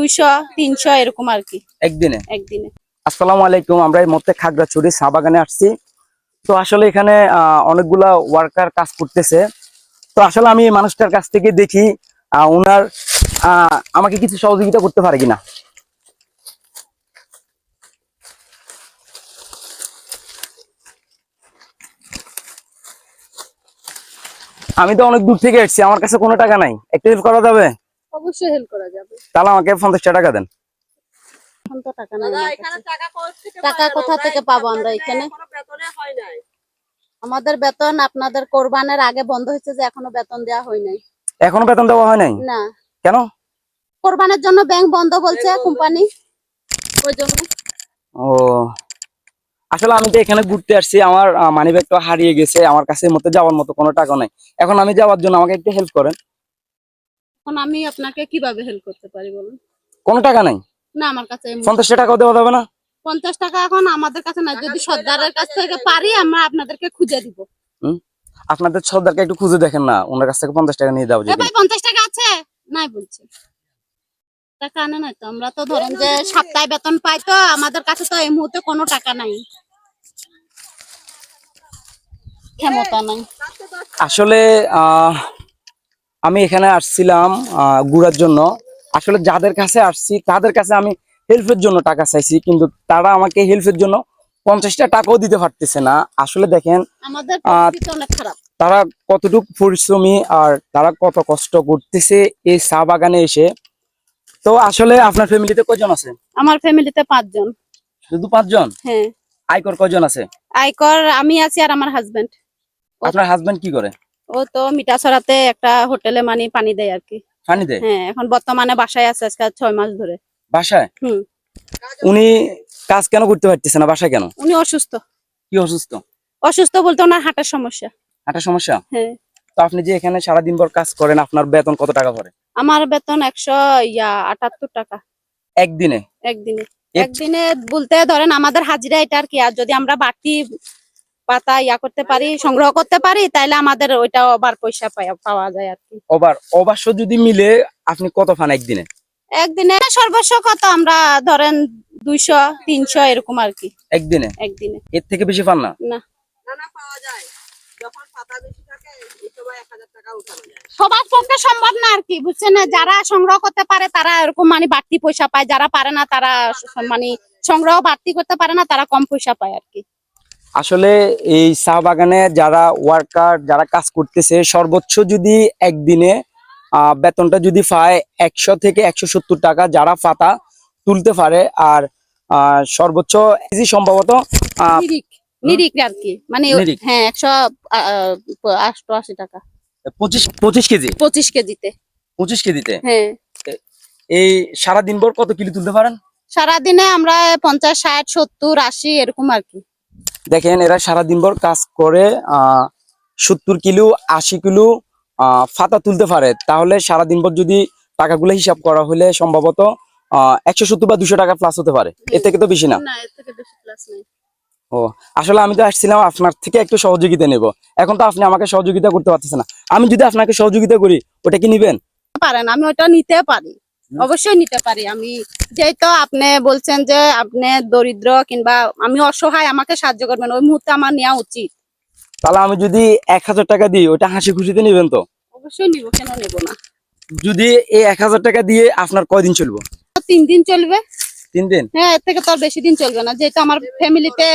দুইশো তিনশো এরকম আর কি। একদিনে? একদিনে। আসসালামু আলাইকুম আমরা এই মধ্যে খাগড়াছড়ি চা বাগানে আসছি। তো আসলে এখানে অনেকগুলা ওয়ার্কার কাজ করতেছে। তো আসলে আমি মানুষটার কাছ থেকে দেখি ওনার আমাকে কিছু সহযোগিতা করতে পারে কিনা? আমি তো অনেক দূর থেকে এসেছি আমার কাছে কোনো টাকা নাই। একটু হেল্প করা যাবে? অবশ্যই হেল্প করা যাবে। তাহলে আমাকে পঞ্চাশ টাকা দেন। টাকা কোথা থেকে পাবো আমরা এখানে? আমাদের বেতন আপনাদের কোরবানের আগে বন্ধ হয়েছে যে এখনও বেতন দেওয়া হয় নাই। এখনও বেতন দেওয়া হয় নাই? না। কেন? কোরবানের জন্য ব্যাংক বন্ধ বলছে কোম্পানি। ওই জন্য। ও। আসলে আমি তো এখানে ঘুরতে আসছি আমার মানি ব্যাগটা হারিয়ে গেছে আমার কাছে মধ্যে যাওয়ার মতো কোনো টাকা নাই। এখন আমি যাওয়ার জন্য আমাকে একটু হেল্প করেন। এখন আমি আপনাকে কীভাবে হেল্প করতে পারি বলুন? কোনো টাকা নাই? না আমার কাছে পঞ্চাশ টাকাও দেওয়া যাবে না? পঞ্চাশ টাকা এখন আমাদের কাছে না যদি সর্দারের কাছ থেকে পারি আমরা আপনাদেরকে খুঁজে দিব। আপনাদের সর্দারকে একটু খুঁজে দেখেন না। ওনার কাছ থেকে পঞ্চাশ টাকা নিয়ে যাবে ভাই পঞ্চাশ টাকা আছে? নাই বলছে। টাকা আনে নাই তো? আমরা তো ধরেন যে সপ্তাহে বেতন পাই তো আমাদের কাছে তো এই মুহূর্তে কোনো টাকা নাই। ক্ষমতা নাই। আসলে আহ, আমি এখানে আসছিলাম ঘুরার জন্য। আসলে যাদের কাছে আসছি তাদের কাছে আমি হেল্পের জন্য টাকা চাইছি কিন্তু তারা আমাকে হেল্পের জন্য পঞ্চাশটা টাকাও দিতে পারতেছে না। আসলে দেখেন তারা কতটুকু পরিশ্রমী আর তারা কত কষ্ট করতেছে এই চা বাগানে এসে। তো আসলে আপনার ফ্যামিলিতে কজন আছে? আমার ফ্যামিলিতে পাঁচজন। শুধু পাঁচজন? হ্যাঁ। আয়কর কজন আছে? আয়কর আমি আছি আর আমার হাজবেন্ড আপনার হাজবেন্ড কি করে? ও তো মিঠাছড়াতে একটা হোটেলে মানে পানি দেয় আর কি। পানি দেয়? হ্যাঁ এখন বর্তমানে বাসায় আছে আজকে ছয় মাস ধরে। বাসায়? হুম। উনি কাজ কেন করতে পারতেছে না? বাসায় কেন? উনি অসুস্থ। কি অসুস্থ? অসুস্থ বলতে ওনার হাঁটার সমস্যা। একটা সমস্যা? হ্যাঁ। তো আপনি যে এখানে সারাদিন ভর কাজ করেন আপনার বেতন কত টাকা পড়ে? আমার বেতন একশো ইয়া আটাত্তর টাকা। একদিনে? একদিনে। একদিনে বলতে ধরেন আমাদের হাজিরা এটা আর কি আর যদি আমরা বাড়তি পাতা ইয়া করতে পারি সংগ্রহ করতে পারি তাহলে আমাদের ওইটা আবার পয়সা পাওয়া যায় আর কি। ওভার অবশ্য যদি মিলে আপনি কত পান একদিনে? একদিনে সর্বস্ব কত? আমরা ধরেন দুইশো তিনশো এরকম আর কি। একদিনে? একদিনে। এর থেকে বেশি পান না? না। সবার পক্ষে সম্ভব না আর কি বুঝছেন না? যারা সংগ্রহ করতে পারে তারা এরকম মানে বাড়তি পয়সা পায়। যারা পারে না তারা মানে সংগ্রহ বাড়তি করতে পারে না তারা কম পয়সা পায় আর কি। আসলে এই চা বাগানে যারা ওয়ার্কার যারা কাজ করতেছে সর্বোচ্চ যদি একদিনে বেতনটা যদি পায় একশো থেকে একশো সত্তর টাকা যারা পাতা তুলতে পারে আর সর্বোচ্চ সম্ভবত আর কি মানে হ্যাঁ একশো অষ্টআশি টাকা। পঁচিশ পঁচিশ কেজি? পঁচিশ কেজিতে। পঁচিশ কেজিতে? হ্যাঁ। এই সারা দিন ভর কত কিলো তুলতে পারেন? সারাদিনে আমরা পঞ্চাশ ষাট সত্তর আশি এরকম আর কি। দেখেন এরা সারা দিন ভর কাজ করে সত্তর কিলো আশি কিলো ফাতা তুলতে পারে। তাহলে সারা দিন ভর যদি টাকাগুলো হিসাব করা হলে সম্ভবত একশো সত্তর বা দুশো টাকা প্লাস হতে পারে। এর থেকে তো বেশি না। ও আসলে আমি তো আসছিলাম আপনার থেকে একটু সহযোগিতা নেব। এখন তো আপনি আমাকে সহযোগিতা করতে পারতেছেন না। আমি যদি আপনাকে সহযোগিতা করি ওটা কি নিবেন? পারেন আমি ওটা নিতে পারি। অবশ্যই নিতে পারি। আমি যেহেতু আপনি বলছেন যে আপনি দরিদ্র কিংবা আমি অসহায় আমাকে সাহায্য করবেন। ওই মুহূর্তে আমার নেওয়া উচিত। তাহলে আমি যদি এক হাজার টাকা দিই ওটা হাসি খুশিতে নিবেন তো? অবশ্যই নিব কেন নেব না? যদি এই এক হাজার টাকা দিয়ে আপনার কয়দিন চলবো? তিন দিন চলবে। তিন দিন? হ্যাঁ এর থেকে তো আর বেশি দিন চলবে না। যেহেতু আমার ফ্যামিলিতে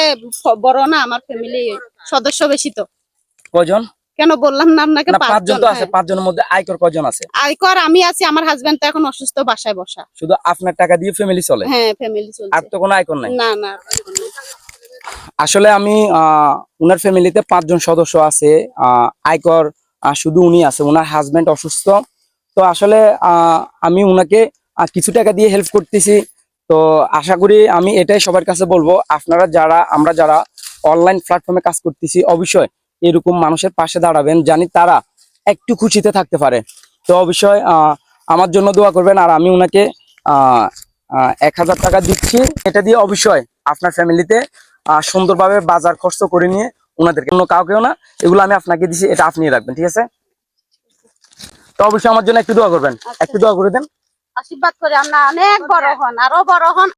বড় না আমার ফ্যামিলি সদস্য বেশি তো। কয়জন কেন বললাম না আপনাকে? পাঁচজন তো আছে হ্যাঁ। পাঁচজনের মধ্যে আয়কর কয়জন আছে? আয়কর আমি আছি আমার হাজবেন্ড তো এখন অসুস্থ বাসায় বসা। শুধু আপনার টাকা দিয়ে ফ্যামিলি চলে? হ্যাঁ ফ্যামিলি চলে আর তো কোনো আয়কর নাই? না না আসলে আমি উনার ফ্যামিলিতে পাঁচজন সদস্য আছে আয়কর শুধু উনি আছে উনার হাজবেন্ড অসুস্থ। তো আসলে আহ, আমি উনাকে কিছু টাকা দিয়ে হেল্প করতেছি। তো আশা করি আমি এটাই সবার কাছে বলব আপনারা যারা আমরা যারা অনলাইন প্ল্যাটফর্মে কাজ করতেছি অবশ্যই এরকম মানুষের পাশে দাঁড়াবেন জানি তারা একটু খুশিতে থাকতে পারে। তো অবশ্যই আমার জন্য দোয়া করবেন আর আমি আহ, এক হাজার টাকা দিচ্ছি। এটা দিয়ে অবশ্যই আপনার ফ্যামিলিতে সুন্দরভাবে বাজার খরচ করে নিয়ে ওনাদেরকে অন্য কাউকেও না এগুলো আমি আপনাকে দিচ্ছি এটা আপনি রাখবেন ঠিক আছে? তো অবশ্যই আমার জন্য একটু দোয়া করবেন আচ্ছা। একটু দোয়া করে দেন। আশীর্বাদ করে আমরা অনেক বড় হন আরও বড় হন।